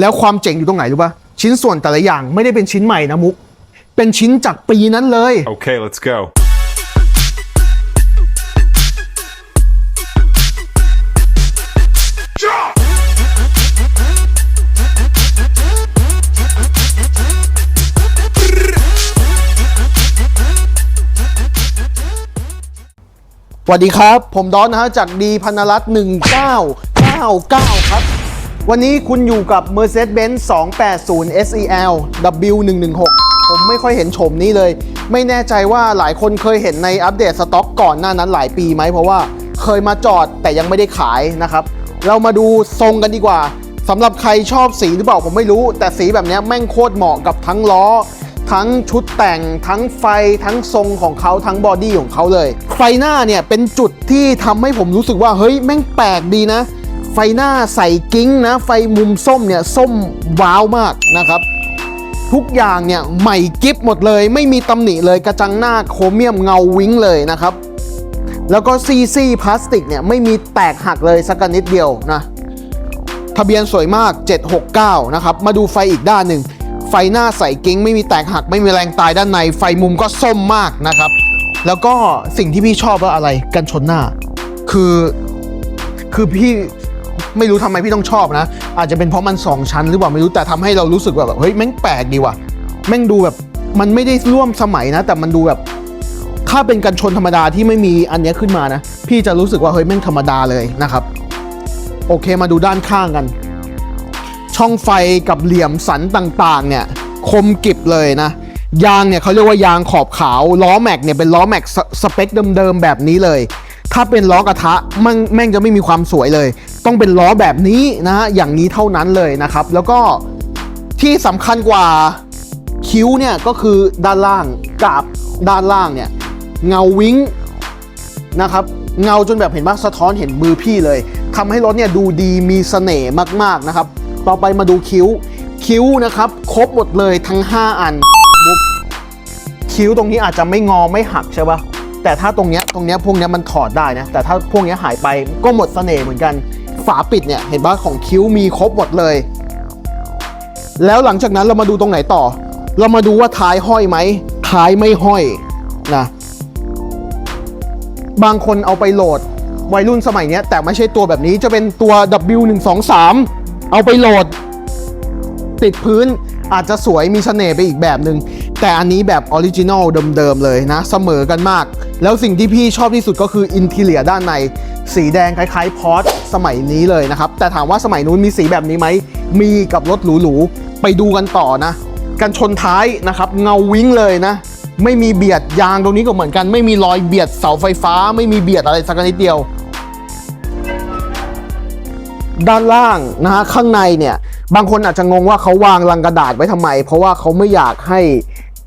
แล้วความเจ๋งอยู่ตรงไหนรู้ปะชิ้นส่วนแต่ละอย่างไม่ได้เป็นชิ้นใหม่นะมุก เป็นชิ้นจากปีนั้นเลย Okay, let's go. สวัสดีครับ ผมดอนนะฮะจากดีพันรัตน์1999 ครับ วันนี้คุณอยู่กับ Mercedes-Benz 280 SEL W116 ผมไม่ค่อยเห็นโฉมนี้เลย ไม่แน่ใจว่าหลายคนเคยเห็นในอัปเดตสต็อกก่อนหน้านั้นหลายปีไหม เพราะว่าเคยมาจอดแต่ยังไม่ได้ขายนะครับ เรามาดูทรงกันดีกว่าสำหรับใครชอบสีหรือเปล่าผมไม่รู้ แต่สีแบบนี้แม่งโคตรเหมาะกับทั้งล้อ ทั้งชุดแต่ง ทั้งไฟทั้งทรงของเขาทั้งบอดี้ของเขาเลย ไฟหน้าเนี่ยเป็นจุดที่ทำให้ผมรู้สึกว่าเฮ้ยแม่งแปลกดีนะ ไฟหน้าใส่กิ้งนะ ไฟมุมส้มเนี่ยส้มว้าวมากนะครับ ทุกอย่างเนี่ยใหม่กิฟหมดเลย ไม่มีตำหนิเลยกระจังหน้าโครเมียมเงาวิ้งเลยนะครับ แล้วก็ซีซีพลาสติกเนี่ยไม่มีแตกหักเลยสักนิดเดียวนะ ทะเบียนสวยมาก 769 นะครับ มาดูไฟอีกด้านหนึ่ง ไฟหน้าใส่กิ้ง ไม่มีแตกหัก ไม่มีแรงตายด้านใน ไฟมุมก็ส้มมากนะครับ แล้วก็สิ่งที่พี่ชอบว่าอะไรกันชนหน้า คือคือพี่ ไม่รู้ทำไมพี่ต้องชอบนะ อาจจะเป็นเพราะมัน 2 ชั้นหรือเปล่าไม่รู้แต่ทำให้เรารู้สึกแบบเฮ้ยแม่งแปลกดีว่ะแม่งดูแบบมันไม่ได้ร่วมสมัยนะ แต่มันดูแบบถ้าเป็นกันชนธรรมดาที่ไม่มีอันนี้ขึ้นมานะ พี่จะรู้สึกว่าเฮ้ยแม่งธรรมดาเลยนะครับ โอเคมาดูด้านข้างกัน ช่องไฟกับเหลี่ยมสันต่างๆ เนี่ยคมกิบเลยนะยางเนี่ยเขาเรียกว่ายางขอบขาวล้อแม็กเนี่ยเป็นล้อแม็กสสเปคเดิมๆแบบนี้เลย ถ้าเป็นล้อกระทะมันแม่งจะไม่มีความสวยเลย ต้องเป็นล้อแบบนี้นะฮะอย่างนี้เท่านั้นเลยนะครับ แล้วก็ที่สำคัญกว่าคิ้วเนี่ยก็คือด้านล่างกับด้านล่างเนี่ยเงาวิ้งนะครับเงาจนแบบเห็นว่าสะท้อนเห็นมือพี่เลยทำให้รถเนี่ยดูดีมีเสน่ห์มากๆนะครับ ต่อไปมาดูคิ้ว คิ้วนะครับ ครบหมดเลยทั้ง 5 อันมุกคิ้วตรงนี้อาจจะไม่งอไม่หักใช่ปะแต่ถ้าตรงเนี้ยตรงเนี้ยพวกเนี้ยมันถอดได้นะแต่ถ้าพวกเนี้ยหายไปก็หมดเสน่ห์เหมือนกัน ฝาปิดเนี่ยเห็นว่าของคิ้วมีครบหมดเลย แล้วหลังจากนั้นเรามาดูตรงไหนต่อ เรามาดูว่าท้ายห้อยไหมท้ายไม่ห้อยนะบางคนเอาไปโหลดวัยรุ่นสมัยนี้แต่ไม่ใช่ตัวแบบนี้จะเป็นตัว W123 เอาไปโหลด ติดพื้นอาจจะสวยมีเสน่ห์ไปอีกแบบหนึง่ง แต่อันนี้แบบออริจินอลเดิมๆเลยนะ เสมอกันมาก แล้วสิ่งที่พี่ชอบที่สุดก็คืออินทีเลียด้านใน สีแดงคล้ายๆพอร์ตสมัยนี้เลยนะครับ แต่ถามว่าสมัยนู้นมีสีแบบนี้ไหม มีกับรถหรูๆ ไปดูกันต่อนะ กันชนท้ายนะครับ เงาวิ้งเลยนะ ไม่มีเบียดยางตรงนี้ก็เหมือนกัน ไม่มีรอยเบียดเสาไฟฟ้า ไม่มีเบียดอะไรสักนิดเดียวด้านล่างนะฮะข้างในเนี่ย บางคนอาจจะงงว่าเขาวางลังกระดาษไว้ทำไม เพราะว่าเขาไม่อยากให้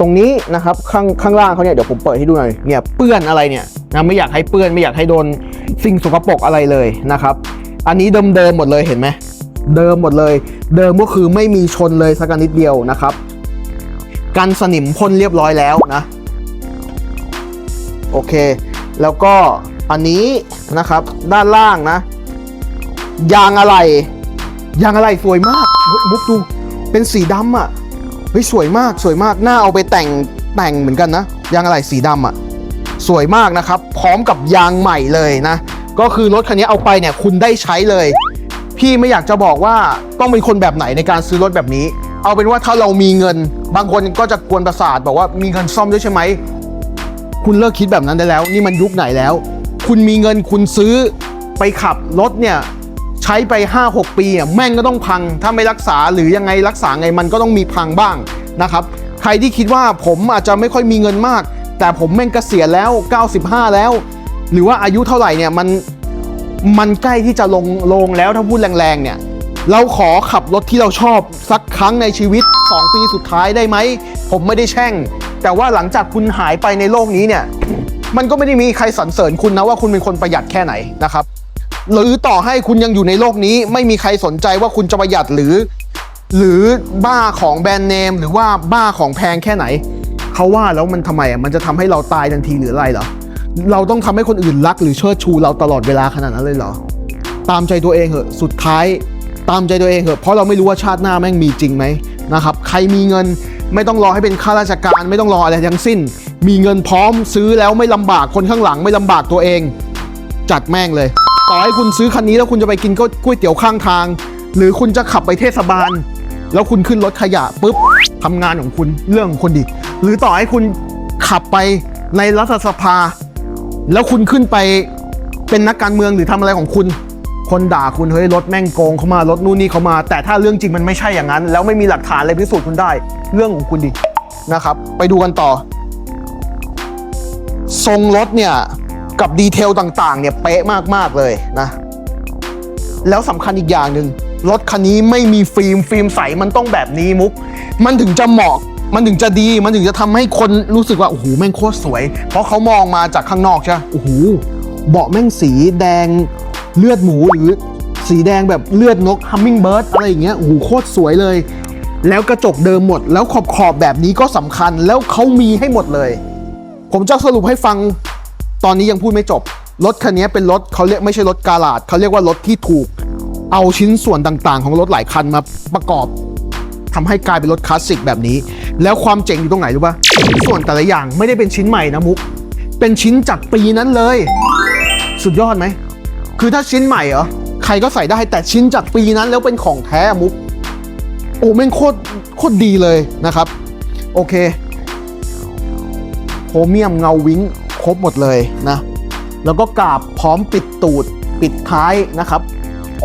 ตรงนี้นะครับข้างข้างล่างเขาเนี่ยเดี๋ยวผมเปิดให้ดูหน่อยเนี่ยเปื้อนอะไรเนี่ยนะไม่อยากให้เปื้อนไม่อยากให้โดนสิ่งสกปรกอะไรเลยนะครับอันนี้เดิมเดิมๆหมดเลยเห็นไหมเดิมหมดเลย เดิมก็คือไม่มีชนเลยสักนิดเดียวนะครับกันสนิมพ่นเรียบร้อยแล้วนะโอเค แล้วก็อันนี้นะครับด้านล่างนะ ยางอะไรยางอะไรสวยมากมุกดูเป็นสีดำอะ เฮ้ยสวยมากสวยมากหน่าเอาไปแต่งแต่งเหมือนกันนะยางอะไรสีดำอะสวยมากนะครับ พร้อมกับยางใหม่เลยนะ ก็คือรถคันนี้เอาไปเนี่ยคุณได้ใช้เลย พี่ไม่อยากจะบอกว่าต้องเป็นคนแบบไหนในการซื้อรถแบบนี้ เอาเป็นว่าถ้าเรามีเงิน บางคนก็จะกวนประสาทบอกว่ามีเงินซ่อมด้วยใช่ไหมคุณเลิกคิดแบบนั้นได้แล้ว นี่มันยุคไหนแล้ว คุณมีเงินคุณซื้อไปขับรถเนี่ย ใช้ไป 5-6 ปีอะแม่งก็ต้องพัง ถ้าไม่รักษาหรือยังไงรักษาไงมันก็ต้องมีพังบ้างนะครับ ใครที่คิดว่าผมอาจจะไม่ค่อยมีเงินมาก แต่ผมแม่งเกษียณแล้ว 95 แล้ว หรือว่าอายุเท่าไหร่เนี่ยมันมันใกล้ที่จะลงลงแล้วถ้าพูดแรงๆเนี่ยเราขอขับรถที่เราชอบสักครั้งในชีวิต 2 ปีสุดท้ายได้ไหม ผมไม่ได้แช่ง แต่ว่าหลังจากคุณหายไปในโลกนี้เนี่ย มันก็ไม่ได้มีใครสรรเสริญคุณนะว่าคุณเป็นคนประหยัดแค่ไหนนะครับ หรือต่อให้คุณยังอยู่ในโลกนี้ ไม่มีใครสนใจว่าคุณจะประหยัดหรือ หรือบ้าของแบรนด์เนมหรือว่าบ้าของแพงแค่ไหนเขาว่าแล้วมันทำไมอะมันจะทำให้เราตายทันทีหรืออะไรเหรอเราต้องทำให้คนอื่นรักหรือเชิดชูเราตลอดเวลาขนาดนั้นเลยเหรอตามใจตัวเองเหอะสุดท้ายตามใจตัวเองเถอะเพราะเราไม่รู้ว่าชาติหน้าแม่งมีจริงไหมนะครับใครมีเงินไม่ต้องรอให้เป็นข้าราชการ ไม่ต้องรออะไรทั้งสิ้น มีเงินพร้อมซื้อแล้วไม่ลำบากคนข้างหลังไม่ลำบากตัวเอง จัดแม่งเลย ต่อให้คุณซื้อคันนี้แล้วคุณจะไปกินก๋วยเตี๋ยวข้างทาง หรือคุณจะขับไปเทศบาล แล้วคุณขึ้นรถขยะปุ๊บทำงานของคุณเรื่องของคุณดิหรือต่อให้คุณขับไปในรัฐสภา แล้วคุณขึ้นไปเป็นนักการเมืองหรือทำอะไรของคุณ คนด่าคุณเฮ้ยรถแม่งโกงเขามารถนู่นนี่เขามา แต่ถ้าเรื่องจริงมันไม่ใช่อย่างนั้น แล้วไม่มีหลักฐานอะไรพิสูจน์คุณได้ เรื่องของคุณดินะครับ ไปดูกันต่อทรงรถเนี่ย กับดีเทลต่างๆ เนี่ยเป๊ะมากๆเลยนะ แล้วสำคัญอีกอย่างหนึ่งรถคันนี้ไม่มีฟิล์มฟิล์มใสมันต้องแบบนี้มุก มันถึงจะเหมาะมันถึงจะดีมันถึงจะทำให้คนรู้สึกว่าโอ้โหแม่งโคตรสวย เพราะเขามองมาจากข้างนอกใช่โอ้โหเบาะแม่งสีแดงเลือดหมูหรือสีแดงแบบเลือดนกฮัมมิงเบิร์ดอะไรอย่างเงี้ยโอ้โหโคตรสวยเลย แล้วกระจกเดิมหมด แล้วขอบขอบแบบนี้ก็สำคัญแล้วเขามีให้หมดเลย ผมจะสรุปให้ฟัง ตอนนี้ยังพูดไม่จบ รถคันนี้เป็นรถเขาเรียกไม่ใช่รถกาลาดเขาเรียกว่ารถที่ถูก เอาชิ้นส่วนต่างๆ ของรถหลายคันมาประกอบทำให้กลายเป็นรถคลาสสิกแบบนี้ แล้วความเจ๋งอยู่ตรงไหนรู้ปะชิ้นส่วนแต่ละอย่างไม่ได้เป็นชิ้นใหม่นะมุก เป็นชิ้นจากปีนั้นเลย สุดยอดไหม คือถ้าชิ้นใหม่เหรอใครก็ใส่ได้แต่ชิ้นจากปีนั้นแล้วเป็นของแท้มุก โอ้แม่งโคตรโคตรดีเลยนะครับ โอเคโครเมียมเงาวิ้ง ครบหมดเลยนะ แล้วก็กาบพร้อมปิดตูดปิดท้ายนะครับ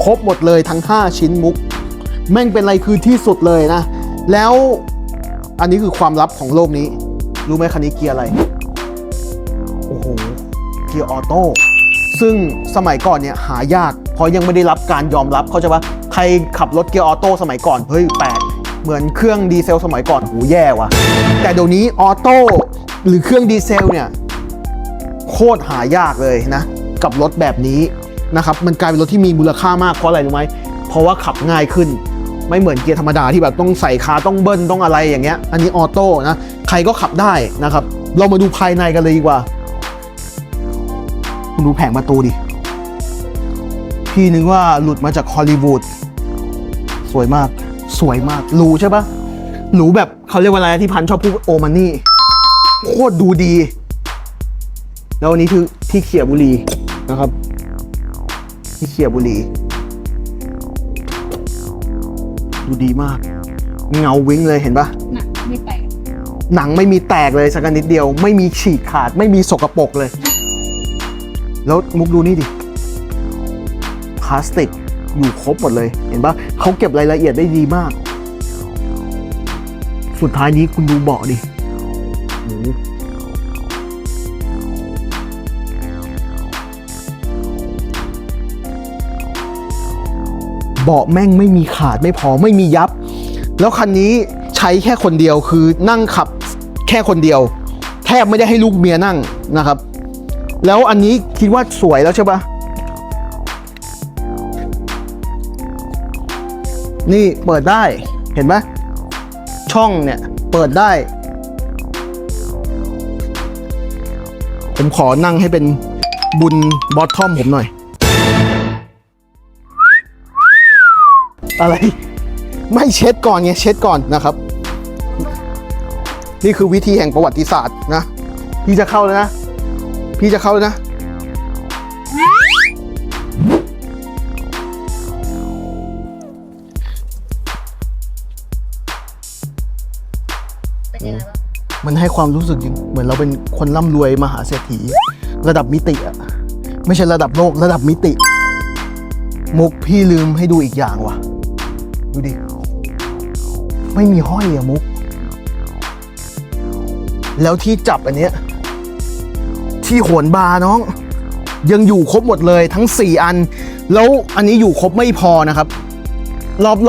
ครบหมดเลยทั้ง 5 ชิ้นมุก แม่งเป็นอะไรคือที่สุดเลยนะ แล้วอันนี้คือความลับของโลกนี้ รู้ไหมคันนี้เกียร์อะไร โอ้โห เกียร์ออโต้ซึ่งสมัยก่อนเนี่ยหายาก เพราะยังไม่ได้รับการยอมรับเขาใจปะใครขับรถเกียร์ออโต้สมัยก่อน เฮ้ยแปลกเหมือนเครื่องดีเซลสมัยก่อนโหแย่ว่ะ แต่เดี๋ยวนี้ออโต้หรือเครื่องดีเซลเนี่ย โคตรหายากเลยนะ กับรถแบบนี้นะครับมันกลายเป็นรถที่มีมูลค่ามากเพราะอะไรรู้ไหมเพราะว่าขับง่ายขึ้น ไม่เหมือนเกียร์ธรรมดาที่แบบต้องใส่คาต้องเบิ้ลต้องอะไรอย่างเงี้ย อันนี้ออโต้นะใครก็ขับได้นะครับ เรามาดูภายในกันเลยดีกว่า คุณดูแผงประตูดิพี่นึกว่าหลุดมาจากฮอลลีวูดสวยมากสวยมากหรูใช่ปะหรูแบบเขาเรียกว่าอะไรที่พันชอบพูดโอมันนี่โคตรดูดี แล้วอันนี้คือที่เขี่ยบุหรีนะครับ ที่เขี่ยบุหรี ดูดีมาก เงาวิ้งเลยเห็นปะหนักไม่แตกหนังไม่มีแตกเลยสักนิดเดียว ไม่มีฉีกขาดไม่มีสกปรกเลย แล้วมุกดูนี่ดิพลาสติกอยู่ครบหมดเลย เห็นปะเขาเก็บรายละเอียดได้ดีมาก สุดท้ายนี้คุณดูเบาะดิ เบาะแม่งไม่มีขาดไม่พอไม่มียับ แล้วคันนี้ใช้แค่คนเดียวคือนั่งขับแค่คนเดียว แทบไม่ได้ให้ลูกเมียนั่งนะครับ แล้วอันนี้คิดว่าสวยแล้วใช่ปะนี่เปิดได้เห็นไหมช่องเนี่ยเปิดได้ ผมขอนั่งให้เป็นบุญบอททอมผมหน่อย อะไร ไม่เช็ดก่อนไงเช็ดก่อนนะครับ นี่คือวิธีแห่งประวัติศาสตร์นะ พี่จะเข้าแล้วนะ พี่จะเข้าแล้วนะ เป็นยังไงบ้างมันให้ความรู้สึกเหมือนเราเป็นคนร่ำรวยมหาเศรษฐี ระดับมิติอะไม่ใช่ระดับโลกระดับมิติ มุกพี่ลืมให้ดูอีกอย่างว่ะ ดูดิ ไม่มีห้อยอะมุก แล้วที่จับอันเนี้ย ที่โหนบาน้อง ยังอยู่ครบหมดเลยทั้ง 4 อัน แล้วอันนี้อยู่ครบไม่พอนะครับ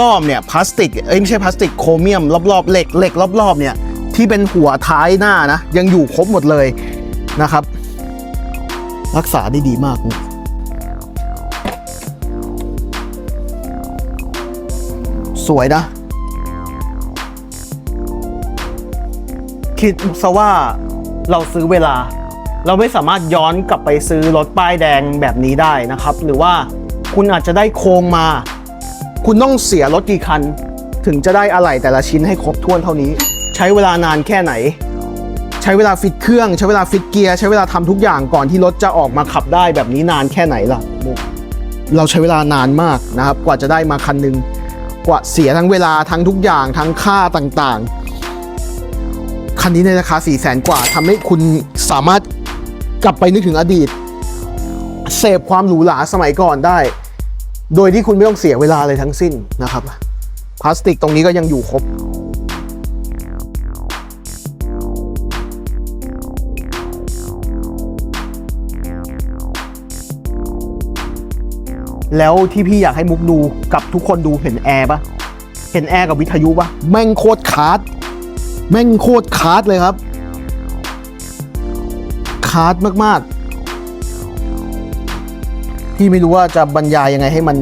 รอบๆเนี่ยพลาสติก เอ้ยไม่ใช่พลาสติกโครเมียม รอบๆเหล็กเหล็กรอบๆเนี่ยที่เป็นหัวท้ายหน้านะ ยังอยู่ครบหมดเลยนะครับ รักษาได้ดีมาก สวยนะ คิดซะว่าเราซื้อเวลา เราไม่สามารถย้อนกลับไปซื้อรถป้ายแดงแบบนี้ได้นะครับ หรือว่าคุณอาจจะได้โครงมา คุณต้องเสียรถกี่คัน ถึงจะได้อะไหล่แต่ละชิ้นให้ครบถ้วนเท่านี้ ใช้เวลานานแค่ไหน ใช้เวลาฟิตเครื่อง ใช้เวลาฟิตเกียร์ใช้เวลาทำทุกอย่างก่อนที่รถจะออกมาขับได้แบบนี้นานแค่ไหนล่ะมุกเราใช้เวลานานมากนะครับ กว่าจะได้มาคันหนึ่ง ว่าเสียทั้งเวลาทั้งทุกอย่างทั้งค่าต่างๆ คันนี้ในราคา 4 0 0แสนกว่าทำให้คุณสามารถกลับไปนึกถึงอดีต เสพความหรูหราสมัยก่อนได้ โดยที่คุณไม่ต้องเสียเวลาเลยทั้งสิ้นนะครับ พลาสติกตรงนี้ก็ยังอยู่ครบ แล้วที่พี่อยากให้มุกดูกับทุกคนดูเห็นแอร์ปะเห็นแอร์กับวิทยุปะแม่งโคตรคาร์ดแม่งโคตรคาร์ดเลยครับคาร์ดมากๆพี่ไม่รู้ว่าจะบรรยายยังไงให้มัน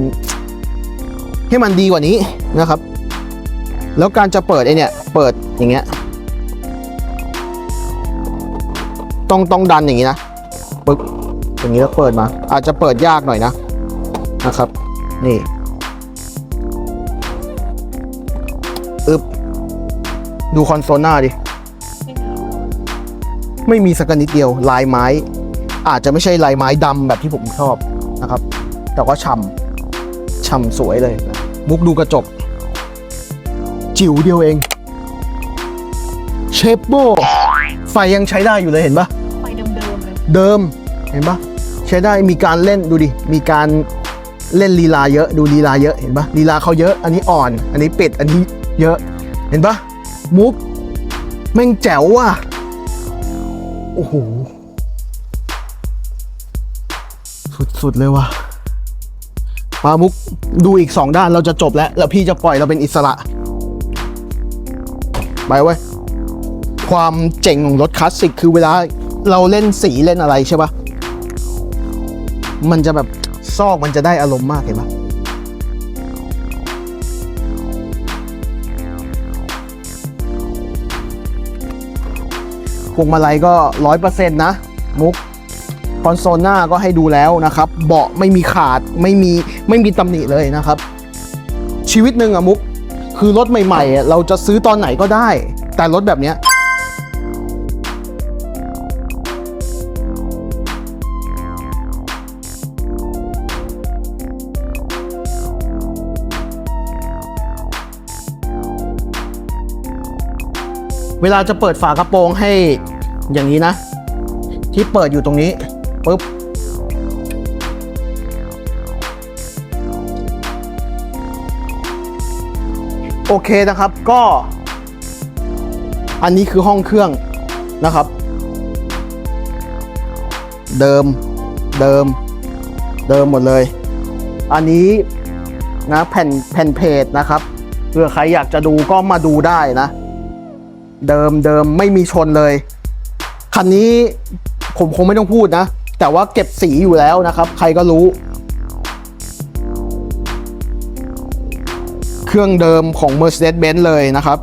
ให้มันดีกว่านี้นะครับ แล้วการจะเปิดไอเนี่ย เปิดอย่างเงี้ยต้องต้องดันอย่างนี้นะปึ๊บอย่างนี้แล้วเปิดมา อาจจะเปิดยากหน่อยนะ นะครับ นี่อึบดูคอนโซลหน้าดิ ไม่มีสักนิดเดียว ลายไม้ อาจจะไม่ใช่ลายไม้ดำแบบที่ผมชอบนะครับ แต่ว่าช่ำช่ำสวยเลยนะมุกดูกระจก จิ๋วเดียวเอง เชฟโบไฟยังใช้ได้อยู่เลยเห็นปะไฟเดิมๆเลย เดิม เห็นปะใช้ได้มีการเล่นดูดิ มีการ เล่นลีลาเยอะดูลีลาเยอะเห็นปะลีลาเขาเยอะอันนี้อ่อน อันนี้เปิดอันนี้เยอะเห็นปะมุกแม่งแจ๋วว่ะโอ้โหสุดๆเลยว่ะปามุกดูอีกสองด้านเราจะจบแล้ว แล้วพี่จะปล่อยเราเป็นอิสระ ไปเว้ยความเจ๋งของรถคลาสสิกคือเวลาเราเล่นสีเล่นอะไรใช่ปะมันจะแบบ ซอกมันจะได้อารมณ์มากเห็นปะพวงมาลัยก็ร้อยเปอร์เซ็นต์นะ มุกคอนโซลหน้าก็ให้ดูแล้วนะครับ เบาะไม่มีขาดไม่มีไม่มีตำหนิเลยนะครับ ชีวิตหนึ่งอะมุก คือรถใหม่ๆ เราจะซื้อตอนไหนก็ได้ แต่รถแบบเนี้ย เวลาจะเปิดฝากระโปรงให้อย่างนี้นะ ที่เปิดอยู่ตรงนี้ปุ๊บโอเคนะครับก็ อันนี้คือห้องเครื่องนะครับ เดิมเดิมเดิมหมดเลย อันนี้นะแผ่นแผ่นเพจนะครับเผื่อใครอยากจะดูก็มาดูได้นะ เดิมเดิมไม่มีชนเลย คันนี้ผมคงไม่ต้องพูดนะ แต่ว่าเก็บสีอยู่แล้วนะครับ ใครก็รู้ เครื่องเดิมของ Mercedes-Benz เลยนะครับ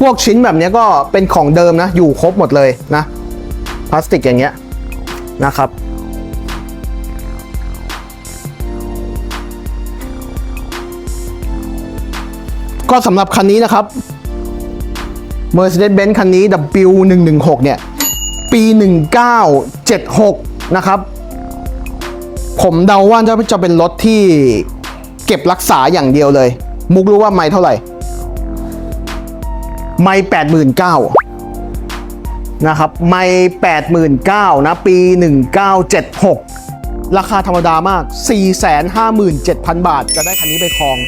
พวกชิ้นแบบนี้ก็เป็นของเดิมนะ อยู่ครบหมดเลยนะ พลาสติกอย่างเงี้ยนะครับ ก็สำหรับคันนี้นะครับ Mercedes-Benz คันนี้ W116 เนี่ย ปี 1976 นะครับ ผมเดาว่าจะจะเป็นรถที่เก็บรักษาอย่างเดียวเลย มุกรู้ว่าไม่เท่าไหร่ ไม่89,000นะครับ ไม่89,000นะ ปี 1976 ราคาธรรมดามาก 457,000 บาท จะได้คันนี้ไปครอง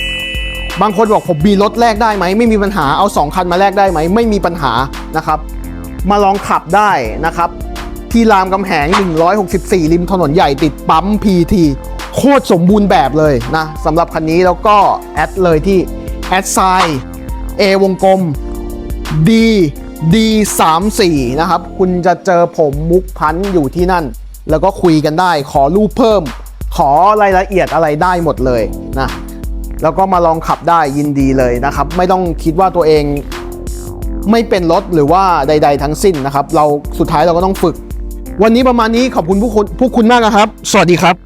บางคนบอกผมมีรถแลกได้ไหมไม่มีปัญหาเอา 2 คันมาแลกได้ไหมไม่มีปัญหานะครับ มาลองขับได้นะครับ ที่รามกำแหง 164 ริมถนนใหญ่ติดปั๊ม PT โคตรสมบูรณ์แบบเลยนะสำหรับคันนี้แล้วก็แอดเลยที่แอดไซ A วงกลม D D 3 4นะครับ คุณจะเจอผมมุกพันธ์อยู่ที่นั่น แล้วก็คุยกันได้ ขอรูปเพิ่ม ขอรายละเอียดอะไรได้หมดเลยนะ แล้วก็มาลองขับได้ยินดีเลยนะครับ ไม่ต้องคิดว่าตัวเองไม่เป็นรถหรือว่าใด ๆ ทั้งสิ้นนะครับ เราสุดท้ายเราก็ต้องฝึก วันนี้ประมาณนี้ขอบคุณผู้คุณผู้คุณมากนะครับ สวัสดีครับ